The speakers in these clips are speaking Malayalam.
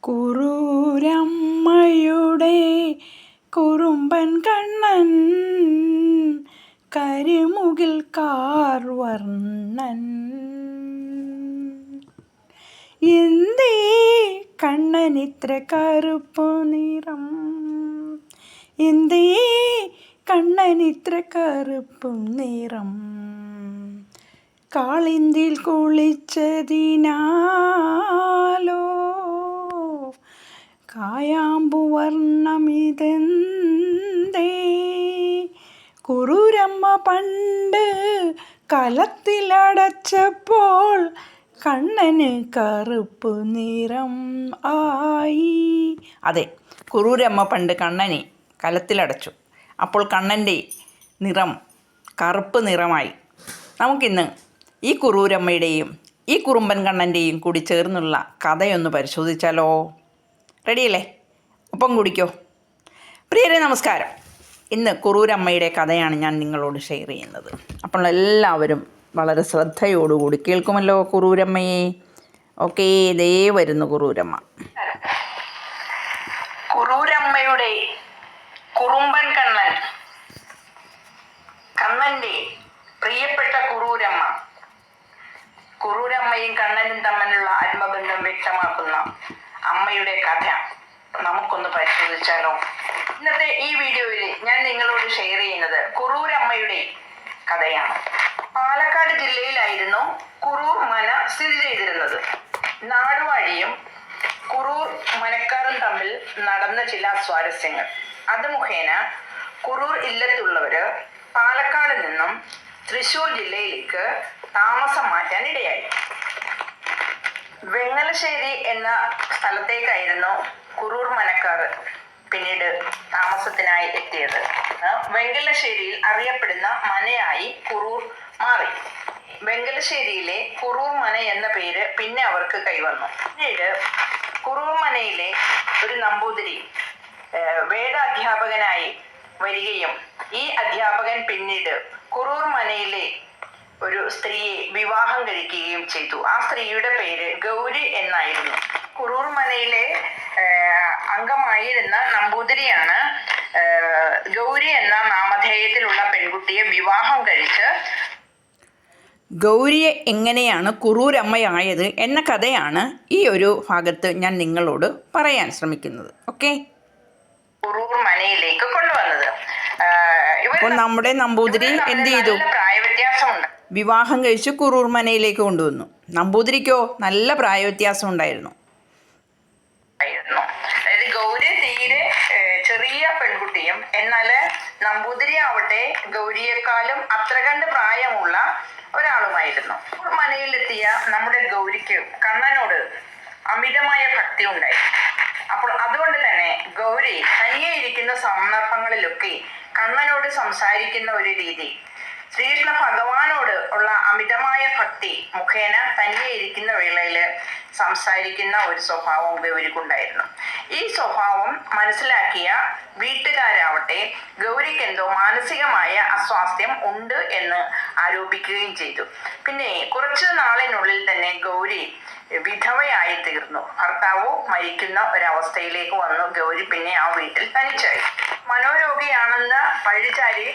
കുറൂരമ്മയുടെ കുറുമ്പൻ കണ്ണൻ കരിമുകിൽ കാർവർണൻ എന്തേ ഇത്ര കറുപ്പു നിറം? എന്തേ കണ്ണൻ ഇത്ര കറുപ്പും നിറം? കാളിന്തിൽ കുളിച്ചതിനാലോ കായാമ്പു കുറുരമ്മ കുറൂരമ്മ പണ്ട് കലത്തിലടച്ചപ്പോൾ കണ്ണന് കറുപ്പ് നിറം ആയി. അതെ കുറൂരമ്മ പണ്ട് കണ്ണനെ കലത്തിലടച്ചു. അപ്പോൾ കണ്ണന്റെ നിറം കറുപ്പ് നിറമായി. നമുക്കിന്ന് ഈ കുറൂരമ്മയുടെയും ഈ കുറുമ്പൻ കണ്ണന്റെയും കൂടി ചേർന്നുള്ള കഥയൊന്ന് പരിശോധിച്ചാലോ? റെഡിയല്ലേ? ഒപ്പം കുടിക്കോ. പ്രിയരെ നമസ്കാരം. ഇന്ന് കുറൂരമ്മയുടെ കഥയാണ് ഞാൻ നിങ്ങളോട് ഷെയർ ചെയ്യുന്നത്. അപ്പോൾ എല്ലാവരും വളരെ ശ്രദ്ധയോടുകൂടി കേൾക്കുമല്ലോ കുറൂരമ്മയെ. ഓക്കേ ഇതേ വരുന്നു കുറൂരമ്മ. കുറൂരമ്മയുടെ കുറുമ്പൻ കണ്ണൻ. കണ്ണന്റെ പ്രിയപ്പെട്ട കുറൂരമ്മ. കുറൂരമ്മയും കണ്ണനും തമ്മിലുള്ള ആത്മബന്ധം വ്യക്തമാക്കുന്ന അമ്മയുടെ കഥ നമുക്കൊന്ന് പരിശോധിച്ചാലോ? ഇന്നത്തെ ഈ വീഡിയോയിൽ ഞാൻ നിങ്ങളോട് ഷെയർ ചെയ്യുന്നത് കുറൂരമ്മയുടെ കഥയാണ്. പാലക്കാട് ജില്ലയിലായിരുന്നു കുറൂർ മന സ്ഥിതി ചെയ്തിരുന്നത്. നാടുവാഴിയും കുറൂർ മനക്കാരും തമ്മിൽ നടന്ന ചില സ്വാരസ്യങ്ങൾ. അത് മുഖേന കുറൂർ ഇല്ലത്തുള്ളവര് പാലക്കാട് നിന്നും തൃശൂർ ജില്ലയിലേക്ക് താമസം മാറ്റാൻ ഇടയായി വെങ്ങലശ്ശേരി എന്ന സ്ഥലത്തേക്കായിരുന്നു കുറൂർ മനക്കാർ പിന്നീട് താമസത്തിനായി എത്തിയത്. വെങ്കലശ്ശേരിയിൽ അറിയപ്പെടുന്ന മനയായി കുറൂർ മാറി. വെങ്കലശ്ശേരിയിലെ കുറൂർ മന എന്ന പേര് പിന്നെ അവർക്ക് കൈവന്നു. പിന്നീട് കുറൂർ മനയിലെ ഒരു നമ്പൂതിരി വേദാധ്യാപകനായി വരികയും ഈ അധ്യാപകൻ പിന്നീട് കുറൂർ മനയിലെ ഒരു സ്ത്രീയെ വിവാഹം കഴിക്കുകയും ചെയ്തു. ആ സ്ത്രീയുടെ പേര് ഗൗരി എന്നായിരുന്നു. കുറൂർ മനയിലെ അംഗമായിരുന്ന നമ്പൂതിരിയാണ് ഗൗരി എന്ന നാമധേയത്തിലുള്ള പെൺകുട്ടിയെ വിവാഹം കഴിച്ച് ഗൗരിയെ എങ്ങനെയാണ് കുറൂരമ്മയായത് എന്ന കഥയാണ് ഈ ഒരു ഭാഗത്ത് ഞാൻ നിങ്ങളോട് പറയാൻ ശ്രമിക്കുന്നത്. ഓക്കെ? കുറൂർ മനയിലേക്ക് കൊണ്ടുവന്നത്. അപ്പോൾ നമ്മുടെ നമ്പൂതിരി എന്ത് ചെയ്തു? പ്രായവ്യത്യാസമുണ്ട്. വിവാഹം കഴിച്ച് കുറൂർ മനയിലേക്ക് കൊണ്ടുവന്നു. നമ്പൂതിരിക്കോ? നല്ല പ്രായവ്യത്യാസം ഉണ്ടായിരുന്നു. അതായത് ഗൗരി തീരെ ചെറിയ പെൺകുട്ടിയും എന്നാൽ നമ്പൂതിരി ആവട്ടെ ഗൗരിയെക്കാളും അത്ര കണ്ട് പ്രായമുള്ള ഒരാളുമായിരുന്നു. മനയിലെത്തിയ നമ്മുടെ ഗൗരിക്ക് കണ്ണനോട് അമിതമായ ഭക്തി ഉണ്ടായി. അപ്പോൾ അതുകൊണ്ട് തന്നെ ഗൗരി തനിയെ ഇരിക്കുന്ന സന്ദർഭങ്ങളിലൊക്കെ കണ്ണനോട് സംസാരിക്കുന്ന ഒരു രീതി ശ്രീകൃഷ്ണ ഭഗവാനോട് ഉള്ള അമിതമായ ഭക്തി മുഖേന തനിയെ ഇരിക്കുന്ന വേളയിൽ സംസാരിക്കുന്ന ഒരു സ്വഭാവം ഗൗരിക്കുണ്ടായിരുന്നു. ഈ സ്വഭാവം മനസ്സിലാക്കിയ വീട്ടുകാരാവട്ടെ ഗൗരിക്ക് എന്തോ മാനസികമായ അസ്വാസ്ഥ്യം ഉണ്ട് എന്ന് ആരോപിക്കുകയും ചെയ്തു. പിന്നെ കുറച്ചു നാളിനുള്ളിൽ തന്നെ ഗൗരി വിധവയായി തീർന്നു. ഭർത്താവ് മരിക്കുന്ന ഒരവസ്ഥയിലേക്ക് വന്നു. ഗൗരി പിന്നെ ആ വീട്ടിൽ തനിച്ചായി. മനോരോഗിയാണെന്ന് പഴിചാരി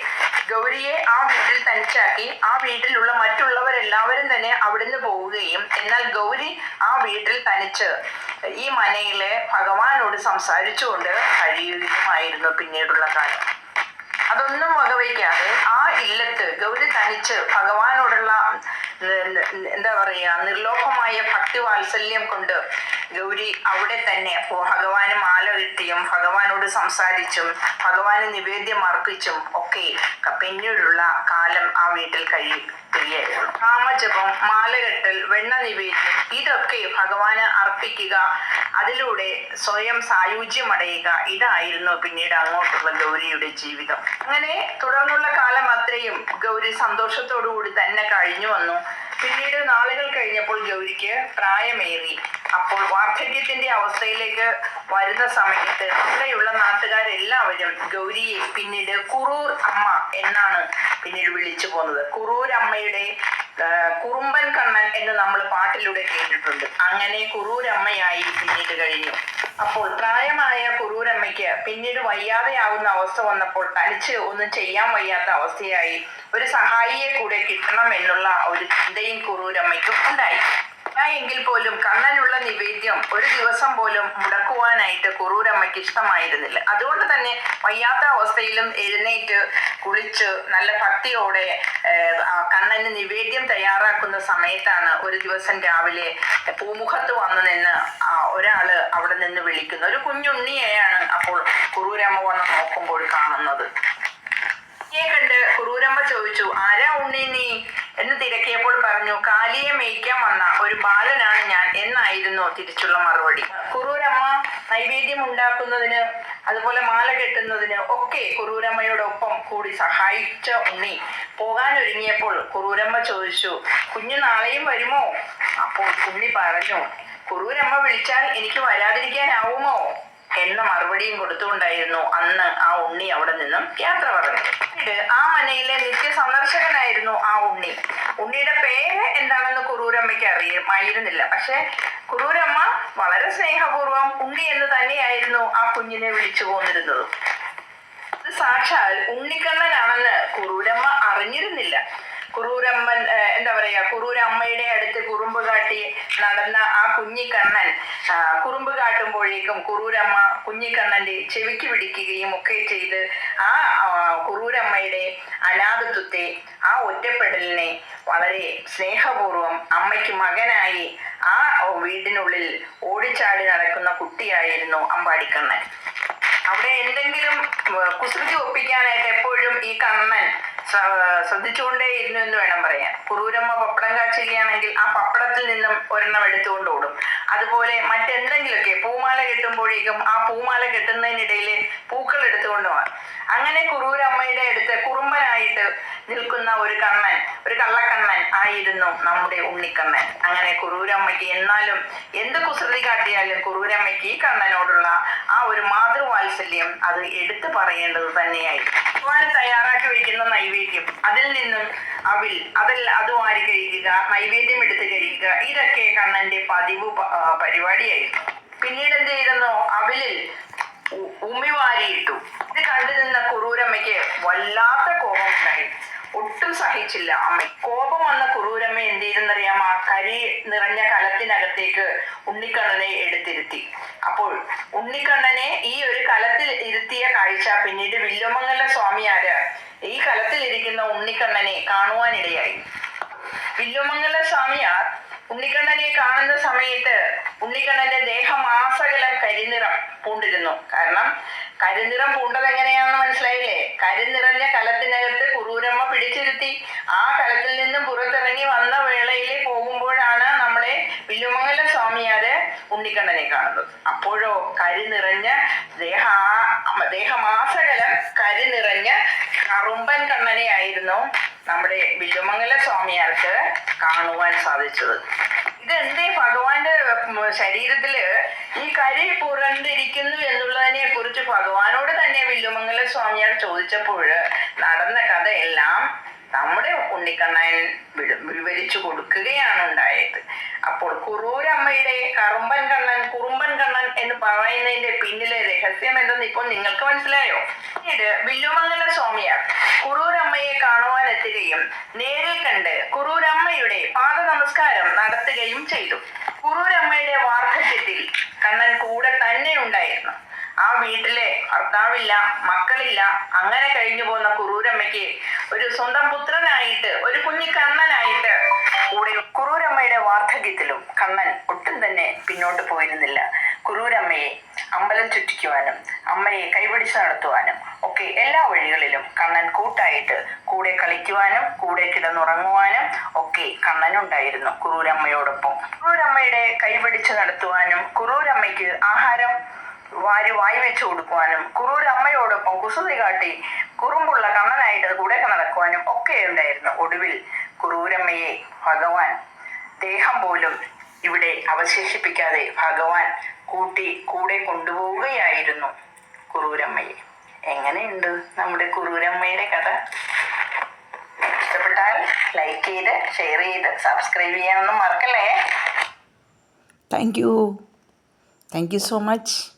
ഗൗരിയെ ആ വീട്ടിൽ തനിച്ചാക്കി. ആ വീട്ടിലുള്ള മറ്റുള്ളവരെല്ലാവരും തന്നെ അവിടുന്ന് പോവുകയും എന്നാൽ ഗൗരി ആ വീട്ടിൽ തനിച്ച് ഈ മനയിലെ ഭഗവാനോട് സംസാരിച്ചുകൊണ്ട് കഴിയുകയുമായിരുന്നു പിന്നീടുള്ള കാലം. അതൊന്നും വകവയ്ക്കാതെ ആ ഇല്ലത്ത്. ഗൗരി തനിച്ച് ഭഗവാനോടുള്ള എന്താ പറയുക നിർലോഭമായ ഭക്തി വാത്സല്യം കൊണ്ട് ഗൗരി അവിടെ തന്നെ ഭഗവാന് മാല കിട്ടിയും ഭഗവാനോട് സംസാരിച്ചും ഭഗവാന് നിവേദ്യം അർപ്പിച്ചും ഒക്കെ പിന്നീടുള്ള കാലം ആ വീട്ടിൽ കഴിയുകയായിരുന്നു നാമജപം മാലകെട്ടൽ വെണ്ണ നിവേദ്യം ഇതൊക്കെ ഭഗവാന് അർപ്പിക്കുക അതിലൂടെ സ്വയം സായുജ്യമടയുക ഇതായിരുന്നു പിന്നീട് അങ്ങോട്ടുള്ള ഗൗരിയുടെ ജീവിതം. അങ്ങനെ തുടർന്നുള്ള കാലം അത്രയും ഗൗരി സന്തോഷത്തോടു കൂടി തന്നെ കഴിഞ്ഞു വന്നു. പിന്നീട് നാളുകൾ കഴിഞ്ഞപ്പോൾ ഗൗരിക്ക് പ്രായമേറി. അപ്പോൾ വാർദ്ധക്യത്തിന്റെ അവസ്ഥയിലേക്ക് വരുന്ന സമയത്ത് അവിടെയുള്ള നാട്ടുകാരെല്ലാവരും ഗൗരിയെ പിന്നീട് കുറൂർ അമ്മ എന്നാണ് പിന്നീട് വിളിച്ചു പോകുന്നത് കുറൂർ അമ്മയുടെ കുറുമ്പൻ കണ്ണൻ എന്ന് നമ്മൾ പാട്ടിലൂടെ കേട്ടിട്ടുണ്ട്. അങ്ങനെ കുറൂരമ്മയായി പിന്നീട് കഴിഞ്ഞു. അപ്പോൾ പിന്നീട് വയ്യാതെയാവുന്ന അവസ്ഥ വന്നപ്പോൾ തനിച്ച് ഒന്നും ചെയ്യാൻ വയ്യാത്ത അവസ്ഥയായി ഒരു സഹായിയെ കൂടെ കിട്ടണം എന്നുള്ള ഒരു ചിന്തയും കുറൂരമ്മയ്ക്കും ഉണ്ടായി. ആ എങ്കിൽ പോലും കണ്ണനുള്ള നിവേദ്യം ഒരു ദിവസം പോലും മുടക്കുവാനായിട്ട് കുറൂരമ്മയ്ക്ക് ഇഷ്ടമായിരുന്നില്ല. അതുകൊണ്ട് തന്നെ വയ്യാത്ത അവസ്ഥയിലും എഴുന്നേറ്റ് കുളിച്ച് നല്ല ഭക്തിയോടെ കണ്ണന് നിവേദ്യം തയ്യാറാക്കുന്ന സമയത്താണ് ഒരു ദിവസം രാവിലെ പൂമുഖത്ത് വന്നു നിന്ന് ഒരാൾ അവിടെ നിന്ന് വിളിക്കുന്നു ഒരു കുഞ്ഞുണ്ണിയെയാണ് അപ്പോൾ കുറൂരമ്മ വന്ന് നോക്കുമ്പോൾ കാണുന്നത്. കുഞ്ഞിയെ കണ്ട് കുറൂരമ്മ ചോദിച്ചു ആരാ ഉണ്ണി നീ? എന്ന് തിരക്കിയപ്പോൾ പറഞ്ഞു കാലിയെ മേയ്ക്കാൻ വന്ന ഒരു ബാലനാണ് ഞാൻ എന്നായിരുന്നു തിരിച്ചുള്ള മറുപടി. കുറൂരമ്മ നൈവേദ്യം ഉണ്ടാക്കുന്നതിന് അതുപോലെ മാല കെട്ടുന്നതിന് ഒക്കെ കുറൂരമ്മയോടൊപ്പം കൂടി സഹായിച്ച ഉണ്ണി പോകാൻ ഒരുങ്ങിയപ്പോൾ കുറൂരമ്മ ചോദിച്ചു കുഞ്ഞു നാളെയും വരുമോ? അപ്പോൾ ഉണ്ണി പറഞ്ഞു കുറൂരമ്മ വിളിച്ചാൽ എനിക്ക് വരാതിരിക്കാനാവുമോ? എന്ന മറുപടിയും കൊടുത്തുകൊണ്ടായിരുന്നു അന്ന് ആ ഉണ്ണി അവിടെ നിന്നും യാത്ര പറഞ്ഞു ആ മനയിലെ നിത്യ സന്ദർശകനായിരുന്നു ആ ഉണ്ണി. ഉണ്ണിയുടെ പേര് എന്താണെന്ന് കുറൂരമ്മയ്ക്ക് അറിയുമായിരുന്നില്ല. പക്ഷെ കുറൂരമ്മ വളരെ സ്നേഹപൂർവം ഉണ്ണി എന്ന് തന്നെയായിരുന്നു ആ കുഞ്ഞിനെ വിളിച്ചു പോന്നിരുന്നത് സാക്ഷാൽ ഉണ്ണിക്കണ്ണനാണെന്ന് കുറൂരമ്മ അറിഞ്ഞിരുന്നില്ല. കുറൂരമ്മൻ എന്താ പറയാ കുറൂരമ്മയുടെ അടുത്ത് കുറുമ്പ് കാട്ടി നടന്ന ആ കുഞ്ഞിക്കണ്ണൻ കുറുമ്പ് കാട്ടുമ്പോഴേക്കും കുറൂരമ്മ കുഞ്ഞിക്കണ്ണന്റെ ചെവിക്ക് പിടിക്കുകയും ഒക്കെ ചെയ്ത് ആ കുറൂരമ്മയുടെ അനാഥത്വത്തെ ആ ഒറ്റപ്പെടലിനെ വളരെ സ്നേഹപൂർവം അമ്മയ്ക്ക് മകനായി ആ വീടിനുള്ളിൽ ഓടിച്ചാടി നടക്കുന്ന കുട്ടിയായിരുന്നു അമ്പാടിക്കണ്ണൻ. അവിടെ എന്തെങ്കിലും കുസൃതി ഒപ്പിക്കാനായിട്ട് എപ്പോഴും ഈ കണ്ണൻ ശ്രദ്ധിച്ചുകൊണ്ടേയിരുന്നു എന്ന് വേണം പറയാൻ. കുറൂരമ്മ പപ്പടം കാച്ചുകയാണെങ്കിൽ ആ പപ്പടത്തിൽ നിന്നും ഒരെണ്ണം എടുത്തുകൊണ്ട് ഓടും. അതുപോലെ മറ്റെന്തെങ്കിലുമൊക്കെ പൂമാല കെട്ടുമ്പോഴേക്കും ആ പൂമാല കെട്ടുന്നതിനിടയിൽ പൂക്കൾ എടുത്തുകൊണ്ട് പോകാം. അങ്ങനെ കുറൂരമ്മയുടെ അടുത്ത് കുറുമ്പനായിട്ട് നിൽക്കുന്ന ഒരു കണ്ണൻ ഒരു കള്ളക്കണ്ണൻ ആയിരുന്നു നമ്മുടെ ഉണ്ണിക്കണ്ണൻ. അങ്ങനെ കുറൂരമ്മയ്ക്ക് എന്നാലും എന്ത് കുസൃതി കാട്ടിയാലും കുറൂരമ്മയ്ക്ക് ഈ കണ്ണനോടുള്ള ആ ഒരു മാതൃവാത്സല്യം അത് എടുത്തു പറയേണ്ടത് തന്നെയായി തയ്യാറാക്കി വയ്ക്കുന്ന നൈവേദ്യം അതിൽ നിന്നും അവിൽ അതിൽ അത് വാരി കഴിക്കുക? നൈവേദ്യം എടുത്ത് കഴിക്കുക. ഇതൊക്കെ കണ്ണന്റെ പതിവ് പരിപാടിയായിരുന്നു. പിന്നീട് എന്ത് ചെയ്തെന്നോ? അവിലിൽ ഉമി വാരിയിട്ടു. ഇത് കണ്ടു നിന്ന കുറൂരമ്മയ്ക്ക് വല്ലാത്ത കോപം ഉണ്ടായി ഒട്ടും സഹിച്ചില്ല. അമ്മ കോപം വന്ന കുറൂരമ്മ എന്ത് ചെയ്തെന്നറിയാം ആ കരി നിറഞ്ഞ കലത്തിനകത്തേക്ക് ഉണ്ണിക്കണ്ണനെ എടുത്തിരുത്തി. അപ്പോൾ ഉണ്ണിക്കണ്ണനെ ഈ ഒരു കലത്തിൽ ഇരുത്തിയ കാഴ്ച പിന്നീട് വില്ലുമംഗല സ്വാമിയാര് ഈ കലത്തിൽ ഇരിക്കുന്ന ഉണ്ണിക്കണ്ണനെ കാണുവാനിടയായി. വില്ലുമംഗല സ്വാമിയാർ ഉണ്ണിക്കണ്ണനെ കാണുന്ന സമയത്ത് ഉണ്ണിക്കണ്ണന്റെ ദേഹമാസകലം കരിനിറം പൂണ്ടിരുന്നു. കാരണം കരിനിറം പൂണ്ടത് എങ്ങനെയാണെന്ന് മനസ്സിലായില്ലേ? കരിനിറഞ്ഞ കലത്തിനകത്ത് കുറൂരമ്മ പിടിച്ചിരുത്തി. ആ കലത്തിൽ നിന്നും പുറത്തിറങ്ങി വന്ന വേളയിൽ പോകുമ്പോഴാണ് നമ്മളെ വില്ലുമംഗല സ്വാമിയാര് ഉണ്ണിക്കണ്ണനെ കാണുന്നത്. അപ്പോഴോ കരിനിറഞ്ഞ ദേഹ ദേഹമാസകലം കരി നിറഞ്ഞ കറുമ്പൻ കണ്ണനെ ആയിരുന്നു നമ്മുടെ വില്ലുമംഗല സ്വാമിയാർക്ക് കാണുവാൻ സാധിച്ചത്. ഇത് എന്തേ ഭഗവാന്റെ ശരീരത്തിൽ ഈ കരി പുറന്തിരിക്കുന്നു എന്നുള്ളതിനെ കുറിച്ച് ഭഗവാനോട് തന്നെ വില്ലുമംഗല സ്വാമിയാർ ചോദിച്ചപ്പോൾ നടന്ന കഥയെല്ലാം നമ്മുടെ ഉണ്ണിക്കണ്ണൻ വിവ- വിവരിച്ചു കൊടുക്കുകയാണ് ഉണ്ടായത്. അപ്പോൾ കുറൂരമ്മയുടെ കറുമ്പൻ കണ്ണൻ കുറുമ്പൻ കണ്ണൻ എന്ന് പറയുന്നതിന്റെ പിന്നിലെ രഹസ്യം എന്തെന്ന് ഇപ്പോൾ നിങ്ങൾക്ക് മനസ്സിലായോ? പിന്നീട് വില്ലുമംഗല സ്വാമിയാർ കുറൂരമ്മയെ കാണുവാൻ എത്തുകയും നേരിൽ കണ്ട് കുറൂരമ്മയുടെ പാദ നമസ്കാരം നടത്തുകയും ചെയ്തു. കുറൂരമ്മയുടെ വാർദ്ധക്യത്തിൽ കണ്ണൻ കൂടെ തന്നെ ഉണ്ടായിരുന്നു. ആ വീട്ടിലെ ഭർത്താവില്ല മക്കളില്ല അങ്ങനെ കഴിഞ്ഞു പോകുന്ന കുറൂരമ്മയ്ക്ക് ഒരു സ്വന്തം പുത്രനായിട്ട് ഒരു കുഞ്ഞു കണ്ണനായിട്ട് കൂടെ കുറൂരമ്മയുടെ വാർദ്ധക്യത്തിലും കണ്ണൻ ഒട്ടും തന്നെ പിന്നോട്ട് പോയിരുന്നില്ല. കുറൂരമ്മയെ അമ്പലം ചുറ്റിക്കുവാനും അമ്മയെ കൈപിടിച്ച് നടത്തുവാനും ഒക്കെ എല്ലാ വഴികളിലും കണ്ണൻ കൂട്ടായിട്ട് കൂടെ കളിക്കുവാനും കൂടെ കിടന്നുറങ്ങുവാനും ഒക്കെ കണ്ണനുണ്ടായിരുന്നു കുറൂരമ്മയോടൊപ്പം കുറൂരമ്മയുടെ കൈപിടിച്ച് നടത്തുവാനും കുറൂരമ്മയ്ക്ക് ആഹാരം വാരി വായി വെച്ച് കൊടുക്കുവാനും കുറൂരമ്മയോടൊപ്പം കുസുതി കാട്ടി കുറുമ്പുള്ള കണ്ണനായിട്ട് കൂടെ നടക്കുവാനും ഒക്കെ ഉണ്ടായിരുന്നു ഒടുവിൽ കുറൂരമ്മയെ ഭഗവാൻ ദേഹം പോലും ഇവിടെ അവശേഷിപ്പിക്കാതെ ഭഗവാൻ കൂട്ടി കൂടെ കൊണ്ടുപോവുകയായിരുന്നു കുറൂരമ്മയെ. എങ്ങനെയുണ്ട് നമ്മുടെ കുറൂരമ്മയുടെ കഥ? ഇഷ്ടപ്പെട്ടാൽ ലൈക്ക് ചെയ്ത് ഷെയർ ചെയ്ത് സബ്സ്ക്രൈബ് ചെയ്യാനൊന്നും മറക്കല്ലേ? Thank you thank you so much